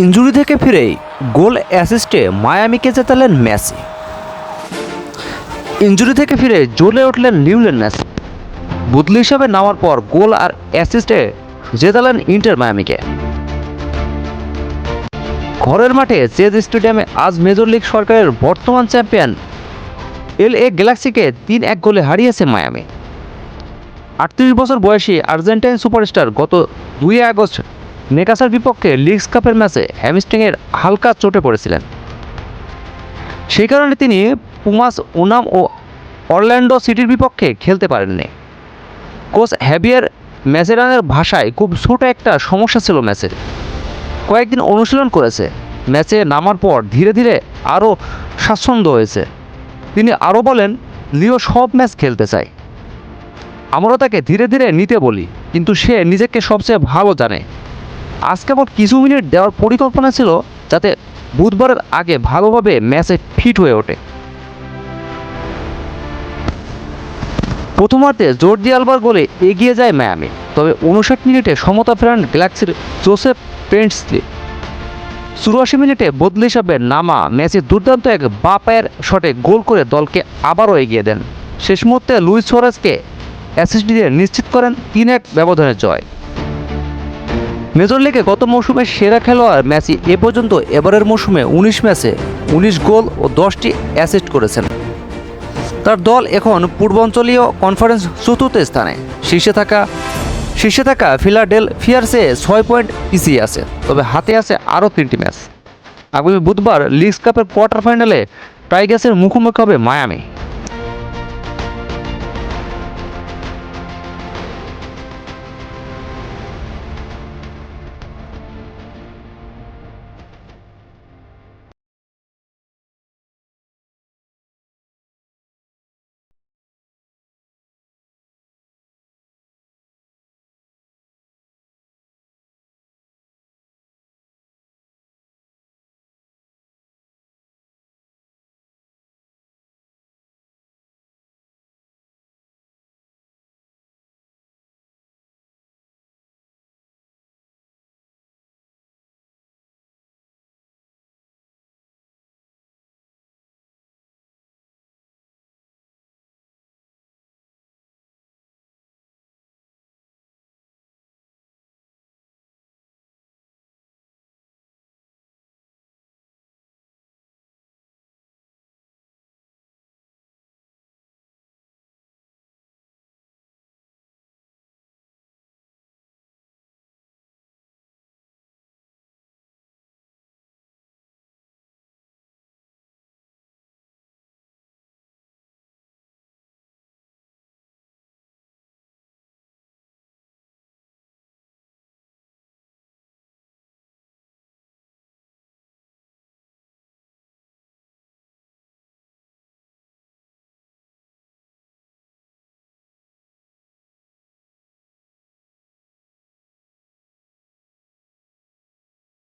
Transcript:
Injury থেকে ফিরেই গোল অ্যাসিস্টে মায়ামিকে জেতালেন Messi. Injury থেকে ফিরে জ্বলে উঠলেন লিউলেন মেসি। বদলি হিসাবে নামার পর গোল আর অ্যাসিস্টে জেতালেন ইন্টার মায়ামিকে। ঘরের মাঠে চেজ স্টেডিয়ামে আজ মেজর লিগ সরকারের বর্তমান চ্যাম্পিয়ন এল এ গ্যালাক্সিকে তিন এক গোলে হারিয়েছে মায়ামি। আটত্রিশ বছর বয়সী আর্জেন্টাইন সুপারস্টার গত দুই আগস্ট নেকাসার বিপক্ষে লিগস কাপের ম্যাচে হ্যামস্ট্রিংয়ের হালকা চোটে পড়েছিলেন। সেই কারণে তিনি পুমাস ওনাম ও অরল্যান্ডো সিটির বিপক্ষে খেলতে পারেননি। কোচ হ্যাভিয়ার ম্যাচেরানের ভাষায় খুব ছোট একটা সমস্যা ছিল ম্যাচের কয়েকদিন অনুশীলন করেছে। ম্যাচে নামার পর ধীরে ধীরে আরও স্বাচ্ছন্দ্য হয়েছে। তিনি আরও বলেন, লিও সব ম্যাচ খেলতে চায়। আমরা তাকে ধীরে ধীরে নিতে বলি, কিন্তু সে নিজেকে সবচেয়ে ভালো জানে। আজ কেবল কিছু মিনিট দেওয়ার পরিকল্পনা ছিল যাতে বুধবারের আগে ভালোভাবে ম্যাচে ফিট হয়ে ওঠে। প্রথমার্ধে জর্দি আলবার গোলে এগিয়ে যায় মায়ামি, তবে উনষাট মিনিটে সমতা ফেরান গ্যালাক্সির জোসেফ পেন্টসলি। চুরাশি মিনিটে বদলি হিসাবে নামা ম্যাচে দুর্দান্ত এক বা পায়ের শটে গোল করে দলকে আবারও এগিয়ে দেন। শেষ মুহূর্তে লুইস সোয়ারেজকে অ্যাসিস্ট দিয়ে নিশ্চিত করেন তিন এক ব্যবধানের জয়। মেজর লিগে গত মৌসুমে সেরা খেলোয়াড় মেসি, এ পর্যন্ত এবারের মৌসুমে উনিশ ম্যাচে উনিশ গোল ও দশটি অ্যাসিস্ট করেছেন। তার দল এখন পূর্বাঞ্চলীয় কনফারেন্স চতুর্থ স্থানে। শীর্ষে থাকা শীর্ষে থাকা ফিলাডেল ফিয়ার্সে ছয় পয়েন্ট পিছিয়ে আছে, তবে হাতে আছে আরও তিনটি ম্যাচ। আগামী বুধবার লিগস কাপের কোয়ার্টার ফাইনালে টাইগার্সের মুখোমুখি হবে মায়ামি।